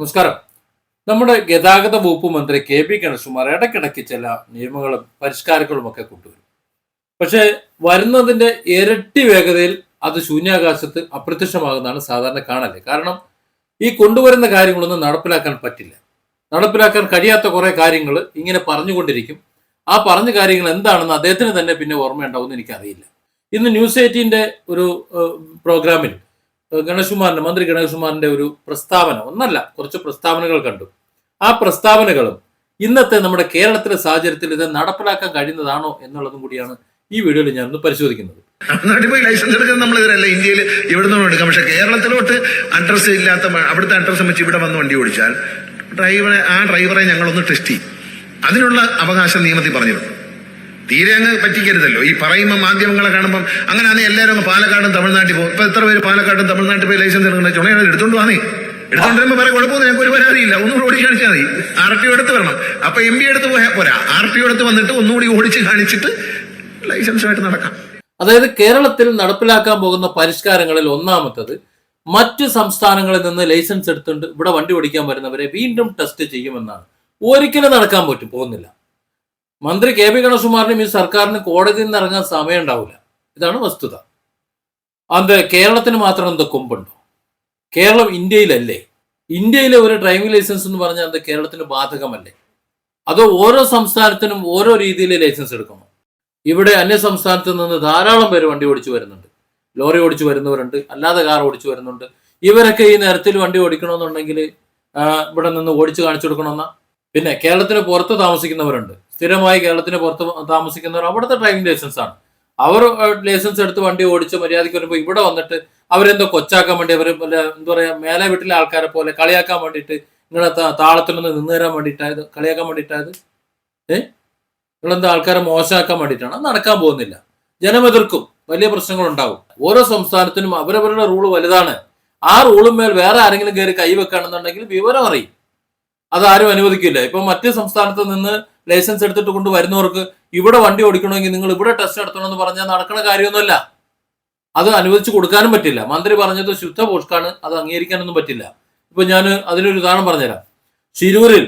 നമസ്കാരം. നമ്മുടെ ഗതാഗത വകുപ്പ് മന്ത്രി കെ പി ഗണേഷ്കുമാർ ഇടയ്ക്കിടയ്ക്ക് ചില നിയമങ്ങളും പരിഷ്കാരങ്ങളും ഒക്കെ കൊണ്ടുവരും. പക്ഷേ വരുന്നതിന്റെ ഇരട്ടി വേഗതയിൽ അത് ശൂന്യാകാശത്ത് അപ്രത്യക്ഷമാകുന്നതാണ് സാധാരണ കാണൽ. കാരണം ഈ കൊണ്ടുവരുന്ന കാര്യങ്ങളൊന്നും നടപ്പിലാക്കാൻ പറ്റില്ല. നടപ്പിലാക്കാൻ കഴിയാത്ത കുറേ കാര്യങ്ങൾ ഇങ്ങനെ പറഞ്ഞുകൊണ്ടിരിക്കും. ആ പറഞ്ഞ കാര്യങ്ങൾ എന്താണെന്ന് അദ്ദേഹത്തിന് തന്നെ പിന്നെ ഓർമ്മയുണ്ടാവുമെന്ന് എനിക്കറിയില്ല. ഇന്ന് ന്യൂസ് എയ്റ്റീന്റെ ഒരു പ്രോഗ്രാമിൽ ഗണേഷ്കുമാറിന്റെ മന്ത്രി ഗണേഷ്കുമാറിന്റെ ഒരു പ്രസ്താവന ഒന്നല്ല കുറച്ച് പ്രസ്താവനകൾ കണ്ടു. ആ പ്രസ്താവനകളും ഇന്നത്തെ നമ്മുടെ കേരളത്തിലെ സാഹചര്യത്തിൽ ഇത് നടപ്പിലാക്കാൻ കഴിയുന്നതാണോ എന്നുള്ളതും കൂടിയാണ് ഈ വീഡിയോയിൽ ഞാൻ ഒന്ന് പരിശോധിക്കുന്നത്. നാട്ടിൽ ലൈസൻസ് എടുക്കുന്നത് നമ്മൾ ഇതിലല്ല ഇന്ത്യയിൽ ഇവിടെ നിന്ന് എടുക്കാം. പക്ഷെ കേരളത്തിലോട്ട് അഡ്രസ്സ് ഇല്ലാത്ത അവിടുത്തെ അഡ്രസ്സ് വെച്ച് ഇവിടെ വന്ന് വണ്ടി ഓടിച്ചാൽ ഡ്രൈവറെ ആ ഡ്രൈവറെ ഞങ്ങളൊന്ന് ടെസ്റ്റ് ചെയ്യും. അതിനുള്ള അവകാശം നിയമത്തിൽ പറഞ്ഞിട്ടുണ്ട് തീരെ അങ്ങ് പറ്റിക്കരുതല്ലോ. ഈ പറയുമ്പോൾ മാധ്യമങ്ങളെ കാണുമ്പോൾ അങ്ങനെയാണ് എല്ലാവരും അങ്ങ് പാലക്കാടും തമിഴ്നാട്ടിൽ പോകും. ഇപ്പൊ എത്ര പേര് പാലക്കാടും തമിഴ്നാട്ടിൽ പോയി ലൈസൻസ് എടുക്കുന്ന? ചുണയാണ് എടുത്തോണ്ട് വാങ്ങി എടുത്തോണ്ട് വരുമ്പോൾ വേറെ കുഴപ്പമൊന്നും ഞങ്ങൾക്ക് ഒരു പരാതിയില്ല ഒന്നുകൂടി ഓടി കാണിച്ചാൽ മതി. ആർ ടി എടുത്ത് വരണം. അപ്പൊ എം ബി എടുത്ത് പോയാൽ പോരാ. ആർ ടി എടുത്ത് വന്നിട്ട് ഒന്നുകൂടി ഓടിച്ച് കാണിച്ചിട്ട് ലൈസൻസുമായിട്ട് നടക്കാം. അതായത് കേരളത്തിൽ നടപ്പിലാക്കാൻ പോകുന്ന പരിഷ്കാരങ്ങളിൽ ഒന്നാമത്തത് മറ്റ് സംസ്ഥാനങ്ങളിൽ നിന്ന് ലൈസൻസ് എടുത്തുകൊണ്ട് ഇവിടെ വണ്ടി ഓടിക്കാൻ വരുന്നവരെ വീണ്ടും ടെസ്റ്റ് ചെയ്യുമെന്നാണ്. ഒരിക്കലും നടക്കാൻ പറ്റും പോകുന്നില്ല. മന്ത്രി കെ പി ഗണേഷ്കുമാറിനും ഈ സർക്കാരിന് കോടതിയിൽ നിന്ന് ഇറങ്ങാൻ സമയം ഉണ്ടാവില്ല. ഇതാണ് വസ്തുത. അത് കേരളത്തിന് മാത്രം എന്താ കൊമ്പുണ്ടോ? കേരളം ഇന്ത്യയിലല്ലേ? ഇന്ത്യയിലെ ഒരു ഡ്രൈവിംഗ് ലൈസൻസ് എന്ന് പറഞ്ഞാൽ അത് കേരളത്തിന് ബാധകമല്ലേ? അതോ ഓരോ സംസ്ഥാനത്തിനും ഓരോ രീതിയിൽ ലൈസൻസ് എടുക്കണം? ഇവിടെ അന്യ സംസ്ഥാനത്ത് നിന്ന് ധാരാളം പേര് വണ്ടി ഓടിച്ചു വരുന്നുണ്ട്. ലോറി ഓടിച്ചു വരുന്നവരുണ്ട്. അല്ലാതെ കാർ ഓടിച്ചു വരുന്നുണ്ട്. ഇവരൊക്കെ ഈ നേരത്തിൽ വണ്ടി ഓടിക്കണമെന്നുണ്ടെങ്കിൽ ഇവിടെ നിന്ന് ഓടിച്ചു കാണിച്ചു കൊടുക്കണമെന്ന? പിന്നെ കേരളത്തിന് പുറത്ത് താമസിക്കുന്നവരുണ്ട്. സ്ഥിരമായി കേരളത്തിന് പുറത്ത് താമസിക്കുന്നവർ അവിടുത്തെ ഡ്രൈവിംഗ് ലൈസൻസ് ആണ്. അവർ ലൈസൻസ് എടുത്ത് വണ്ടി ഓടിച്ച് മര്യാദയ്ക്ക് വരുമ്പോൾ ഇവിടെ വന്നിട്ട് അവരെന്തോ കൊച്ചാക്കാൻ വേണ്ടി അവർ എന്താ പറയാ മേലെ വീട്ടിലെ ആൾക്കാരെ പോലെ കളിയാക്കാൻ വേണ്ടിയിട്ട് നിങ്ങളെ താളത്തിൽ നിന്ന് നിന്ന് തരാൻ വേണ്ടിയിട്ടായത് കളിയാക്കാൻ വേണ്ടിയിട്ടായത്? ഏ? നിങ്ങളെന്താ ആൾക്കാരെ മോശമാക്കാൻ വേണ്ടിയിട്ടാണ്? നടക്കാൻ പോകുന്നില്ല. ജനം എതിർക്കും. വലിയ പ്രശ്നങ്ങൾ ഉണ്ടാവും ഓരോ സംസ്ഥാനത്തിനും അവരവരുടെ റൂൾ വലുതാണ്. ആ റൂളും മേൽ വേറെ ആരെങ്കിലും കയറി കൈവെക്കുകയാണെന്നുണ്ടെങ്കിൽ വിവരം അറിയും. അതാരും അനുവദിക്കില്ല. ഇപ്പൊ മറ്റ് സംസ്ഥാനത്ത് നിന്ന് ലൈസൻസ് എടുത്തിട്ട് കൊണ്ട് വരുന്നവർക്ക് ഇവിടെ വണ്ടി ഓടിക്കണമെങ്കിൽ നിങ്ങൾ ഇവിടെ ടെസ്റ്റ് നടത്തണമെന്ന് പറഞ്ഞാൽ നടക്കുന്ന കാര്യമൊന്നുമല്ല. അത് അനുവദിച്ചു കൊടുക്കാനും പറ്റില്ല. മന്ത്രി പറഞ്ഞത് ശുദ്ധ പോഷ്കാണ് അത് അംഗീകരിക്കാനൊന്നും പറ്റില്ല. ഇപ്പൊ ഞാൻ അതിനൊരു ഉദാഹരണം പറഞ്ഞുതരാം. ശിരൂരിൽ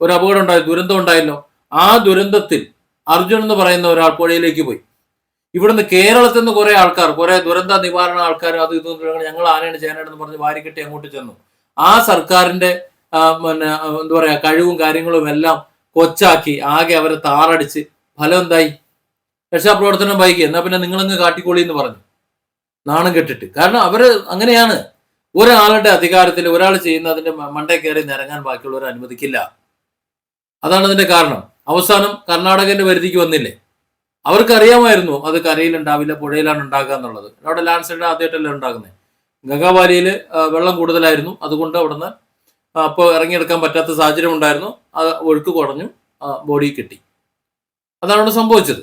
ഒരു അപകടം ഉണ്ടായി ദുരന്തം ഉണ്ടായല്ലോ. ആ ദുരന്തത്തിൽ അർജുൻ എന്ന് പറയുന്ന ഒരാൾ പുഴയിലേക്ക് പോയി. ഇവിടുന്ന് കേരളത്തിൽ നിന്ന് കുറെ ആൾക്കാർ കുറെ ദുരന്ത നിവാരണ ആൾക്കാർ അത് ഇത് ഞങ്ങൾ ആനയാണ് ചെയ്യാനാണെന്ന് പറഞ്ഞ് വാരിക്കെട്ടി അങ്ങോട്ട് ചെന്നു. ആ സർക്കാരിന്റെ പിന്നെ എന്താ പറയാ കഴിവും കാര്യങ്ങളും എല്ലാം കൊച്ചാക്കി ആകെ അവരെ താറടിച്ച് ഫലം എന്തായി? രക്ഷാപ്രവർത്തനം വൈകി എന്നാ പിന്നെ നിങ്ങളങ്ങ് കാട്ടിക്കോളി എന്ന് പറഞ്ഞു. നാണം കെട്ടിട്ട്. കാരണം അവർ അങ്ങനെയാണ്. ഒരാളുടെ അധികാരത്തിൽ ഒരാൾ ചെയ്യുന്ന അതിന്റെ മണ്ടേ കയറി നിരങ്ങാൻ ബാക്കിയുള്ളവർ അനുവദിക്കില്ല. അതാണ് അതിന്റെ കാരണം. അവസാനം കർണാടകന്റെ പരിധിക്ക് വന്നില്ലേ? അവർക്കറിയാമായിരുന്നു അത് കരയിലുണ്ടാവില്ല പുഴയിലാണ് ഉണ്ടാകുക എന്നുള്ളത്. അവിടെ ലാൻഡ് സ്ലൈഡ് ആദ്യമായിട്ടല്ലേ ഉണ്ടാകുന്നത്. ഗംഗാവാലിയിൽ വെള്ളം കൂടുതലായിരുന്നു. അതുകൊണ്ട് അവിടുന്ന് അപ്പോൾ ഇറങ്ങിയെടുക്കാൻ പറ്റാത്ത സാഹചര്യം ഉണ്ടായിരുന്നു. അത് ഒഴുക്ക് കുറഞ്ഞു. ബോഡി കിട്ടി. അതാണ് ഇവിടെ സംഭവിച്ചത്.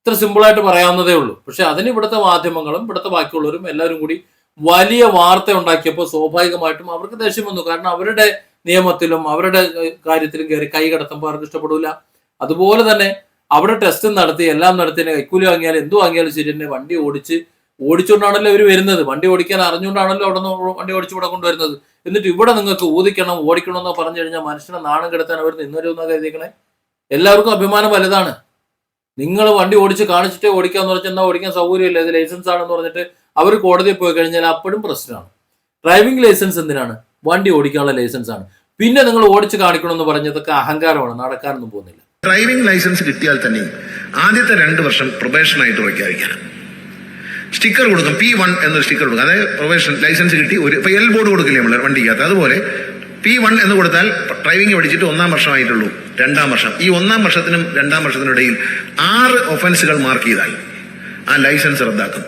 ഇത്ര സിമ്പിളായിട്ട് പറയാവുന്നതേ ഉള്ളൂ. പക്ഷെ അതിന് ഇവിടുത്തെ മാധ്യമങ്ങളും ഇവിടുത്തെ ബാക്കിയുള്ളവരും എല്ലാവരും കൂടി വലിയ വാർത്ത ഉണ്ടാക്കിയപ്പോൾ സ്വാഭാവികമായിട്ടും അവർക്ക് ദേഷ്യം വന്നു. കാരണം അവരുടെ നിയമത്തിലും അവരുടെ കാര്യത്തിലും കയറി കൈ കടത്തുമ്പോൾ അവർക്ക് ഇഷ്ടപ്പെടില്ല അതുപോലെ തന്നെ അവിടെ ടെസ്റ്റ് നടത്തി എല്ലാം നടത്തി കൈക്കൂലി വാങ്ങിയാലും എന്ത് വാങ്ങിയാലും ശരി തന്നെ വണ്ടി ഓടിച്ച് ഓടിച്ചുകൊണ്ടാണല്ലോ ഇവർ വരുന്നത്. വണ്ടി ഓടിക്കാൻ അറിഞ്ഞുകൊണ്ടാണല്ലോ അവിടെ നിന്ന് വണ്ടി ഓടിച്ചു ഇവിടെ കൊണ്ടുവരുന്നത്. എന്നിട്ട് ഇവിടെ നിങ്ങൾക്ക് ഊതിക്കണം ഓടിക്കണം എന്ന് പറഞ്ഞു കഴിഞ്ഞാൽ മനുഷ്യനെ നാണം കെടുത്താൻ അവർ നിന്നൊരുന്ന കരുതിക്കണേ എല്ലാവർക്കും അഭിമാനം വലുതാണ്. നിങ്ങൾ വണ്ടി ഓടിച്ച് കാണിച്ചിട്ട് ഓടിക്കാന്ന് പറഞ്ഞാൽ എന്നാ ഓടിക്കാൻ സൗകര്യമില്ല. ഇത് ലൈസൻസ് ആണെന്ന് പറഞ്ഞിട്ട് അവർ കോടതിയിൽ പോയി കഴിഞ്ഞാൽ അപ്പോഴും പ്രശ്നമാണ്. ഡ്രൈവിംഗ് ലൈസൻസ് എന്തിനാണ്? വണ്ടി ഓടിക്കാനുള്ള ലൈസൻസ് ആണ്. പിന്നെ നിങ്ങൾ ഓടിച്ച് കാണിക്കണമെന്ന് പറഞ്ഞതൊക്കെ അഹങ്കാരമാണ്. നടക്കാനൊന്നും പോകുന്നില്ല. ഡ്രൈവിംഗ് ലൈസൻസ് കിട്ടിയാൽ തന്നെ ആദ്യത്തെ രണ്ട് വർഷം പ്രൊബേഷനായിട്ട് പ്രഖ്യാപിക്കണം സ്റ്റിക്കർ കൊടുക്കും. പി വൺ എന്നൊരു സ്റ്റിക്കർ കൊടുക്കും. അതായത് പ്രൊഫഷൻ ലൈസൻസ് കിട്ടി ഒരു ഇപ്പൊ എൽ ബോർഡ് കൊടുക്കില്ലേ നമ്മൾ വണ്ടിക്കകത്ത്? അതുപോലെ പി വൺ എന്ന് കൊടുത്താൽ ഡ്രൈവിംഗ് പഠിച്ചിട്ട് ഒന്നാം വർഷമായിട്ടുള്ളൂ. രണ്ടാം വർഷം. ഈ ഒന്നാം വർഷത്തിനും രണ്ടാം വർഷത്തിനിടയിൽ ആറ് ഒഫൻസുകൾ മാർക്ക് ചെയ്താൽ ആ ലൈസൻസ് റദ്ദാക്കും.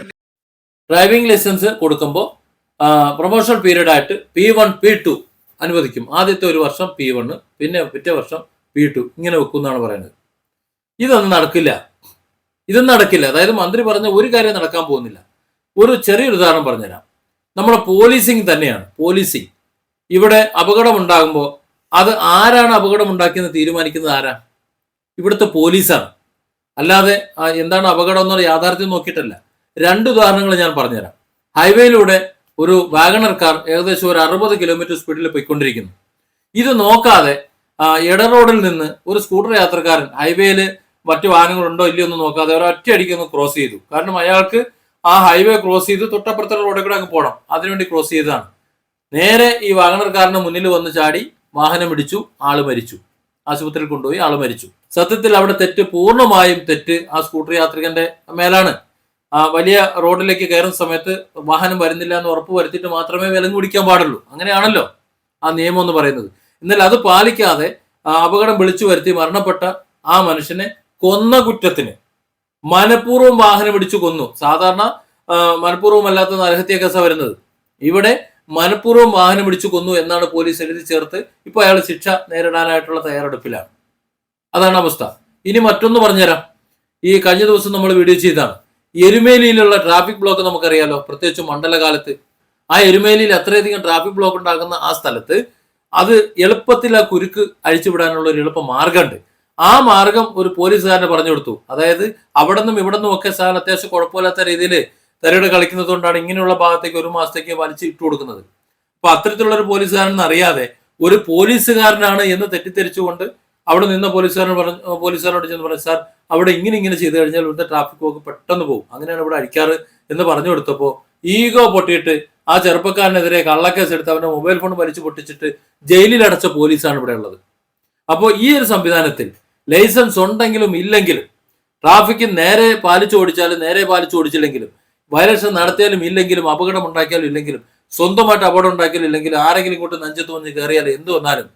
ഡ്രൈവിംഗ് ലൈസൻസ് കൊടുക്കുമ്പോൾ പ്രൊമോഷണൽ പീരീഡ് ആയിട്ട് പി വൺ പി ടു അനുവദിക്കും. ആദ്യത്തെ ഒരു വർഷം പി വണ് പിന്നെ പിറ്റേ വർഷം പി ടു ഇങ്ങനെ വെക്കും എന്നാണ് പറയുന്നത്. ഇതൊന്നും നടക്കില്ല. ഇതൊന്നും നടക്കില്ല. അതായത് മന്ത്രി പറഞ്ഞ ഒരു കാര്യം നടക്കാൻ പോകുന്നില്ല. ഒരു ചെറിയൊരു ഉദാഹരണം പറഞ്ഞുതരാം. നമ്മുടെ പോലീസിങ് തന്നെയാണ്. പോലീസിങ്. ഇവിടെ അപകടം ഉണ്ടാകുമ്പോൾ അത് ആരാണ് അപകടം ഉണ്ടാക്കിയെന്ന് തീരുമാനിക്കുന്നത് ആരാ? ഇവിടുത്തെ പോലീസാണ്. അല്ലാതെ എന്താണ് അപകടം എന്നുള്ള യാഥാർത്ഥ്യം നോക്കിയിട്ടല്ല. രണ്ട് ഉദാഹരണങ്ങൾ ഞാൻ പറഞ്ഞുതരാം. ഹൈവേയിലൂടെ ഒരു വാഗണർ കാർ ഏകദേശം ഒരു അറുപത് കിലോമീറ്റർ സ്പീഡിൽ പോയിക്കൊണ്ടിരിക്കുന്നു. ഇത് നോക്കാതെ ഇടറോഡിൽ ഇട റോഡിൽ നിന്ന് ഒരു സ്കൂട്ടർ യാത്രക്കാരൻ ഹൈവേയിൽ മറ്റു വാഹനങ്ങളുണ്ടോ ഇല്ലയോ എന്ന് നോക്കാതെ ഒരൊറ്റ അടിക്ക് ഒന്ന് ക്രോസ് ചെയ്തു. കാരണം അയാൾക്ക് ആ ഹൈവേ ക്രോസ് ചെയ്ത് തൊട്ടപ്പുറത്തെ റോഡിൽ കൂടെ അങ്ങ് പോകണം അതിനുവേണ്ടി ക്രോസ് ചെയ്തതാണ്. നേരെ ഈ വാഹനക്കാരന് മുന്നിൽ വന്ന് ചാടി വാഹനം ഇടിച്ചു ആൾ മരിച്ചു. ആശുപത്രിയിൽ കൊണ്ടുപോയി ആൾ മരിച്ചു. സത്യത്തിൽ അവിടെ തെറ്റ് പൂർണമായും തെറ്റ്. ആ സ്കൂട്ടർ യാത്രികന്റെ മേലാണ്. ആ വലിയ റോഡിലേക്ക് കയറുന്ന സമയത്ത് വാഹനം വരുന്നില്ല എന്ന് ഉറപ്പ് വരുത്തിയിട്ട് മാത്രമേ വിലങ്ങ് പിടിക്കാൻ പാടുള്ളൂ. അങ്ങനെയാണല്ലോ ആ നിയമം എന്ന് പറയുന്നത്. എന്നാൽ അത് പാലിക്കാതെ അപകടം വിളിച്ചു വരുത്തി മരണപ്പെട്ട ആ മനുഷ്യനെ കൊന്ന കുറ്റത്തിന്. മനഃപൂർവം വാഹനം ഇടിച്ചു കൊന്നു. സാധാരണ മനഃപൂർവം അല്ലാത്ത നരഹത്യ കേസ വരുന്നത്. ഇവിടെ മനഃപൂർവം വാഹനം ഇടിച്ചു കൊന്നു എന്നാണ് പോലീസ് എഴുതി ചേർത്ത് ഇപ്പൊ അയാൾ ശിക്ഷ നേരിടാനായിട്ടുള്ള തയ്യാറെടുപ്പിലാണ്. അതാണ് അവസ്ഥ. ഇനി മറ്റൊന്ന് പറഞ്ഞുതരാം. ഈ കഴിഞ്ഞ ദിവസം നമ്മൾ വീഡിയോ ചെയ്താണ് എരുമേലിയിലുള്ള ട്രാഫിക് ബ്ലോക്ക് നമുക്കറിയാലോ. പ്രത്യേകിച്ച് മണ്ഡലകാലത്ത് ആ എരുമേലിയിൽ അത്രയധികം ട്രാഫിക് ബ്ലോക്ക് ഉണ്ടാകുന്ന ആ സ്ഥലത്ത് അത് എളുപ്പത്തിൽ ആ കുരുക്ക് അഴിച്ചുവിടാനുള്ള ഒരു എളുപ്പ മാർഗമുണ്ട് ആ മാർഗം ഒരു പോലീസുകാരനെ പറഞ്ഞു കൊടുത്തു. അതായത് അവിടെ നിന്നും ഇവിടെ നിന്നും ഒക്കെ സാർ അത്യാവശ്യം കുഴപ്പമില്ലാത്ത രീതിയിൽ തെരയുടെ കളിക്കുന്നത് കൊണ്ടാണ് ഇങ്ങനെയുള്ള ഭാഗത്തേക്ക് ഒരു മാസത്തേക്ക് വലിച്ചു ഇട്ടു കൊടുക്കുന്നത്. അപ്പൊ അത്തരത്തിലുള്ള ഒരു പോലീസുകാരൻ അറിയാതെ ഒരു പോലീസുകാരനാണ് എന്ന് തെറ്റിദ്ധരിച്ചുകൊണ്ട് അവിടെ നിന്ന പോലീസുകാരൻ പറഞ്ഞു പോലീസുകാരോട് ചെന്ന് പറഞ്ഞു സാർ അവിടെ ഇങ്ങനെ ഇങ്ങനെ ചെയ്തു കഴിഞ്ഞാൽ ഇവിടുത്തെ ട്രാഫിക് പോക്ക് പെട്ടെന്ന് പോകും. അങ്ങനെയാണ് ഇവിടെ അടിക്കാറ് എന്ന് പറഞ്ഞു കൊടുത്തപ്പോ ഈഗോ പൊട്ടിയിട്ട് ആ ചെറുപ്പക്കാരനെതിരെ കള്ളക്കേസ് എടുത്ത് അവന്റെ മൊബൈൽ ഫോൺ വലിച്ചു പൊട്ടിച്ചിട്ട് ജയിലിൽ അടച്ച പോലീസാണ് ഇവിടെ ഉള്ളത്. അപ്പോൾ ഈ ഒരു സംവിധാനത്തിൽ ലൈസൻസ് ഉണ്ടെങ്കിലും ഇല്ലെങ്കിലും ട്രാഫിക് നേരെ പാലിച്ചു ഓടിച്ചാലും നേരെ പാലിച്ചു ഓടിച്ചില്ലെങ്കിലും വയലേഷൻ നടത്തിയാലും ഇല്ലെങ്കിലും അപകടം ഉണ്ടാക്കിയാലും ഇല്ലെങ്കിലും സ്വന്തമായിട്ട് അപകടം ഉണ്ടാക്കിയാലും ഇല്ലെങ്കിലും ആരെങ്കിലും കൊണ്ട് നെഞ്ചത്ത് വന്ന് കയറിയാൽ എന്ത് വന്നാലും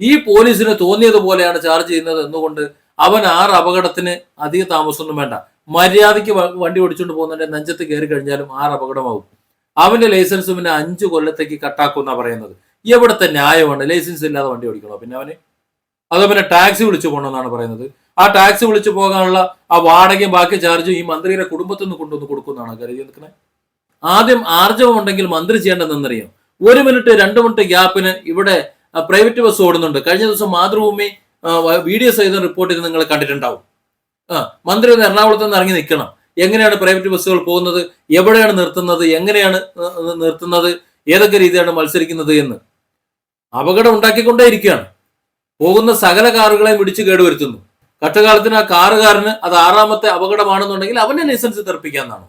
ഈ പോലീസിന് തോന്നിയതുപോലെയാണ് ചാർജ് ചെയ്യുന്നത് എന്നുകൊണ്ട് അവൻ ആറ് അപകടത്തിന് അധിക താമസമൊന്നും വേണ്ട. മര്യാദയ്ക്ക് വണ്ടി ഓടിച്ചുകൊണ്ട് പോകുന്നതിന്റെ നെഞ്ചത്ത് കയറി കഴിഞ്ഞാലും ആറ് അപകടമാകും അവന്റെ ലൈസൻസ് പിന്നെ അഞ്ച് കൊല്ലത്തേക്ക് കട്ടാക്കും എന്നാണ് പറയുന്നത്. എവിടത്തെ ന്യായമാണ്? ലൈസൻസ് ഇല്ലാതെ വണ്ടി ഓടിക്കണോ? പിന്നെ അവന്? അതോ പിന്നെ ടാക്സി വിളിച്ചു പോകണമെന്നാണ് പറയുന്നത്. ആ ടാക്സി വിളിച്ചു പോകാനുള്ള ആ വാടകയും ബാക്കി ചാർജും ഈ മന്ത്രിയുടെ കുടുംബത്തിൽ നിന്ന് കൊണ്ടുവന്ന് കൊടുക്കുന്നതാണ് കരുതി നിൽക്കുന്നത്. ആദ്യം ആർജവം ഉണ്ടെങ്കിൽ മന്ത്രി ചെയ്യേണ്ടതെന്നറിയാം. ഒരു മിനിറ്റ് രണ്ട് മിനിറ്റ് ഗ്യാപ്പിന് ഇവിടെ പ്രൈവറ്റ് ബസ് ഓടുന്നുണ്ട്. കഴിഞ്ഞ ദിവസം മാതൃഭൂമി വീഡിയോ സഹിതം റിപ്പോർട്ട് ചെയ്ത് നിങ്ങൾ കണ്ടിട്ടുണ്ടാവും. മന്ത്രി ഒന്ന് എറണാകുളത്ത് നിന്ന് ഇറങ്ങി നിൽക്കണം. എങ്ങനെയാണ് പ്രൈവറ്റ് ബസ്സുകൾ പോകുന്നത്? എവിടെയാണ് നിർത്തുന്നത്? എങ്ങനെയാണ് നിർത്തുന്നത്? ഏതൊക്കെ രീതിയാണ് മത്സരിക്കുന്നത് എന്ന്. അപകടം ഉണ്ടാക്കിക്കൊണ്ടേയിരിക്കുകയാണ്. പോകുന്ന സകല കാറുകളെയും ഇടിച്ചു കേടുവരുത്തുന്നു. കട്ടകാലത്തിന് ആ കാറുകാരന് അത് ആറാമത്തെ അപകടമാണെന്നുണ്ടെങ്കിൽ അവനെ ലൈസൻസ് തെറപ്പിക്കാന്നാണ്.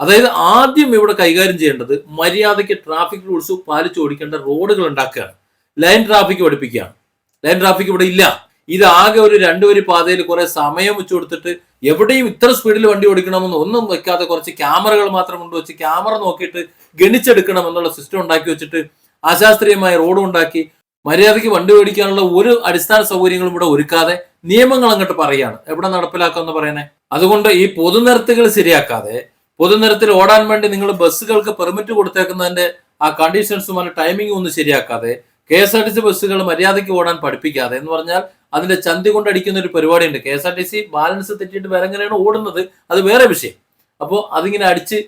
അതായത് ആദ്യം ഇവിടെ കൈകാര്യം ചെയ്യേണ്ടത് മര്യാദയ്ക്ക് ട്രാഫിക് റൂൾസ് പാലിച്ച് ഓടിക്കേണ്ട റോഡുകൾ ഉണ്ടാക്കുകയാണ്. ലൈൻ ട്രാഫിക് പഠിപ്പിക്കുകയാണ്. ലൈൻ ട്രാഫിക് ഇവിടെ ഇല്ല. ഇത് ആകെ ഒരു രണ്ടു വരി പാതയിൽ കുറെ സമയം വെച്ചു കൊടുത്തിട്ട് എവിടെയും ഇത്ര സ്പീഡിൽ വണ്ടി ഓടിക്കണമെന്ന് ഒന്നും വെക്കാതെ കുറച്ച് ക്യാമറകൾ മാത്രം കൊണ്ടുവച്ച് ക്യാമറ നോക്കിയിട്ട് ഗണിച്ചെടുക്കണം എന്നുള്ള സിസ്റ്റം ഉണ്ടാക്കി വെച്ചിട്ട് അശാസ്ത്രീയമായ റോഡ് ഉണ്ടാക്കി മര്യാദയ്ക്ക് വണ്ടി ഓടിക്കാനുള്ള ഒരു അടിസ്ഥാന സൗകര്യങ്ങളും ഇവിടെ ഒരുക്കാതെ നിയമങ്ങൾ അങ്ങോട്ട് പറയാണ് എവിടെ നടപ്പിലാക്കാന്ന് പറയണേ അതുകൊണ്ട് ഈ പൊതുനിരത്തുകൾ ശരിയാക്കാതെ പൊതുനിരത്തിൽ ഓടാൻ വേണ്ടി നിങ്ങൾ ബസ്സുകൾക്ക് പെർമിറ്റ് കൊടുത്തേക്കുന്നതിന്റെ ആ കണ്ടീഷൻസും അതിന്റെ ടൈമിംഗും ഒന്നും ശരിയാക്കാതെ K S R T C ബസ്സുകൾ മര്യാദയ്ക്ക് ഓടാൻ പഠിപ്പിക്കാതെ എന്ന് പറഞ്ഞാൽ അതിന്റെ ചന്തി കൊണ്ടടിക്കുന്ന ഒരു പരിപാടിയുണ്ട്. K S R T C balance തെറ്റിയിട്ട് വേറെ എങ്ങനെയാണ് ഓടുന്നത്? അത് വേറെ വിഷയം. അപ്പോൾ അതിങ്ങനെ അടിച്ച്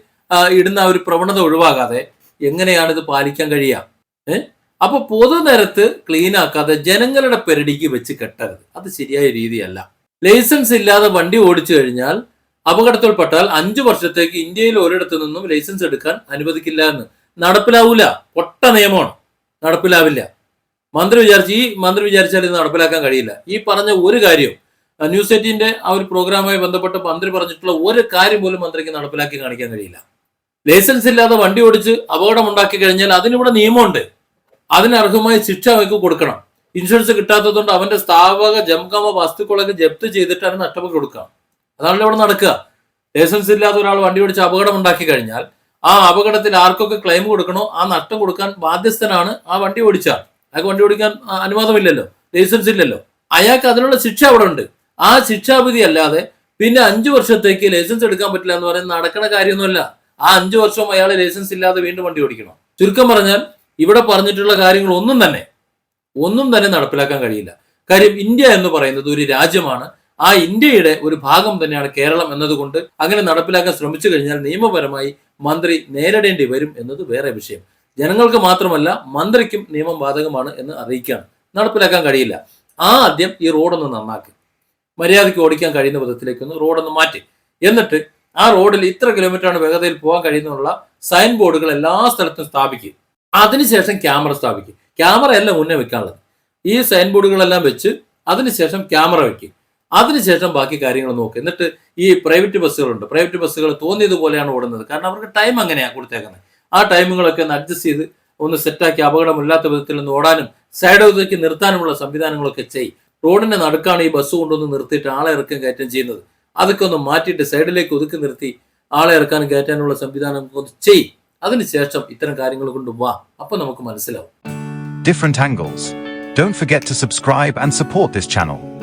ഇടുന്ന ആ ഒരു പ്രവണത ഒഴിവാകാതെ എങ്ങനെയാണ് ഇത് പാലിക്കാൻ കഴിയുക? ഏഹ് അപ്പൊ പൊതുനിരത്ത് ക്ലീൻ ആക്കാതെ ജനങ്ങളുടെ പെരടിക്ക് വെച്ച് കെട്ടരുത്. അത് ശരിയായ രീതിയല്ല. ലൈസൻസ് ഇല്ലാതെ വണ്ടി ഓടിച്ചു കഴിഞ്ഞാൽ അപകടത്തിൽപ്പെട്ടാൽ അഞ്ചു വർഷത്തേക്ക് ഇന്ത്യയിൽ ഒരിടത്തു നിന്നും ലൈസൻസ് എടുക്കാൻ അനുവദിക്കില്ല എന്ന്. നടപ്പിലാവൂല. പൊട്ട നിയമമാണ്. നടപ്പിലാവില്ല. മന്ത്രി വിചാരിച്ച് ഈ മന്ത്രി വിചാരിച്ചാൽ ഇത് നടപ്പിലാക്കാൻ കഴിയില്ല. ഈ പറഞ്ഞ ഒരു കാര്യം ന്യൂസ് എയ്റ്റീന്റെ ആ ഒരു പ്രോഗ്രാമുമായി ബന്ധപ്പെട്ട് മന്ത്രി പറഞ്ഞിട്ടുള്ള ഒരു കാര്യം പോലും മന്ത്രിക്ക് നടപ്പിലാക്കി കാണിക്കാൻ കഴിയില്ല. ലൈസൻസ് ഇല്ലാതെ വണ്ടി ഓടിച്ച് അപകടം ഉണ്ടാക്കി കഴിഞ്ഞാൽ അതിനിവിടെ നിയമമുണ്ട്. അതിനർഹമായ ശിക്ഷ അവർക്ക് കൊടുക്കണം. ഇൻഷുറൻസ് കിട്ടാത്തതുകൊണ്ട് അവന്റെ സ്ഥാപക ജംഗമ വസ്തുക്കളൊക്കെ ജപ്ത് ചെയ്തിട്ടാണ് നഷ്ടപ്പെട്ട് കൊടുക്കാം അതാണല്ലോ ഇവിടെ നടക്കുക. ലൈസൻസ് ഇല്ലാത്ത ഒരാൾ വണ്ടി ഓടിച്ച് അപകടം ഉണ്ടാക്കി കഴിഞ്ഞാൽ ആ അപകടത്തിൽ ആർക്കൊക്കെ ക്ലെയിം കൊടുക്കണോ ആ നഷ്ടം കൊടുക്കാൻ ബാധ്യസ്ഥനാണ് ആ വണ്ടി ഓടിച്ച. അയാൾക്ക് വണ്ടി ഓടിക്കാൻ അനുവാദമില്ലല്ലോ. ലൈസൻസ് ഇല്ലല്ലോ. അയാൾക്ക് അതിനുള്ള ശിക്ഷ അവിടെ ഉണ്ട്. ആ ശിക്ഷാവിധി അല്ലാതെ പിന്നെ അഞ്ചു വർഷത്തേക്ക് ലൈസൻസ് എടുക്കാൻ പറ്റില്ല എന്ന് പറയുന്നത് നടക്കണ കാര്യമൊന്നുമല്ല. ആ അഞ്ചു വർഷം അയാൾ ലൈസൻസ് ഇല്ലാതെ വീണ്ടും വണ്ടി ഓടിക്കണം. ചുരുക്കം പറഞ്ഞാൽ ഇവിടെ പറഞ്ഞിട്ടുള്ള കാര്യങ്ങൾ ഒന്നും തന്നെ ഒന്നും തന്നെ നടപ്പിലാക്കാൻ കഴിയില്ല. കാര്യം ഇന്ത്യ എന്ന് പറയുന്നത് ഒരു രാജ്യമാണ്. ആ ഇന്ത്യയുടെ ഒരു ഭാഗം തന്നെയാണ് കേരളം എന്നതുകൊണ്ട് അങ്ങനെ നടപ്പിലാക്കാൻ ശ്രമിച്ചു കഴിഞ്ഞാൽ നിയമപരമായി മന്ത്രി നേരിടേണ്ടി വരും എന്നത് വേറെ വിഷയം. ജനങ്ങൾക്ക് മാത്രമല്ല മന്ത്രിക്കും നിയമം ബാധകമാണ് എന്ന് അറിയിക്കുകയാണ് നടപ്പിലാക്കാൻ കഴിയില്ല. ആ ആദ്യം ഈ റോഡൊന്ന് നന്നാക്കി. മര്യാദയ്ക്ക് ഓടിക്കാൻ കഴിയുന്ന വിധത്തിലേക്കൊന്ന് റോഡൊന്ന് മാറ്റി. എന്നിട്ട് ആ റോഡിൽ ഇത്ര കിലോമീറ്ററാണ് വേഗതയിൽ പോകാൻ കഴിയുന്നുള്ള സൈൻ ബോർഡുകൾ എല്ലാ സ്ഥലത്തും സ്ഥാപിക്കുക അതിനുശേഷം ക്യാമറ സ്ഥാപിക്കും. ക്യാമറ അല്ല മുന്നേ വെക്കാനുള്ളത്. ഈ സൈൻ ബോർഡുകളെല്ലാം വെച്ച് അതിനുശേഷം ക്യാമറ വെക്കും. അതിനുശേഷം ബാക്കി കാര്യങ്ങൾ നോക്കുക എന്നിട്ട് ഈ പ്രൈവറ്റ് ബസ്സുകളുണ്ട്. പ്രൈവറ്റ് ബസ്സുകൾ തോന്നിയതുപോലെയാണ് ഓടുന്നത്. കാരണം അവർക്ക് ടൈം അങ്ങനെയാണ് കൊടുത്തേക്കുന്നത്. ആ ടൈമുകളൊക്കെ ഒന്ന് അഡ്ജസ്റ്റ് ചെയ്ത് ഒന്ന് സെറ്റാക്കി അപകടമില്ലാത്ത വിധത്തിൽ ഒന്ന് ഓടാനും സൈഡ് സൈഡൊതുക്കി നിർത്താനുമുള്ള സംവിധാനങ്ങളൊക്കെ ചെയ്യും റോഡിന്റെ നടുക്കാണ് ഈ ബസ് കൊണ്ടൊന്ന് നിർത്തിയിട്ട് ആളെ ഇറക്കം കയറ്റം ചെയ്യുന്നത്. അതൊക്കെ ഒന്ന് മാറ്റിയിട്ട് സൈഡിലേക്ക് ഒതുക്കി നിർത്തി ആളെ ഇറക്കാനും കയറ്റാനുള്ള സംവിധാനം ഒന്ന് ചെയ്യും അതിനുശേഷം ഇത്തരം കാര്യങ്ങൾ കൊണ്ട് വാ. അപ്പൊ നമുക്ക് മനസ്സിലാവും. Different angles don't forget to subscribe and support this channel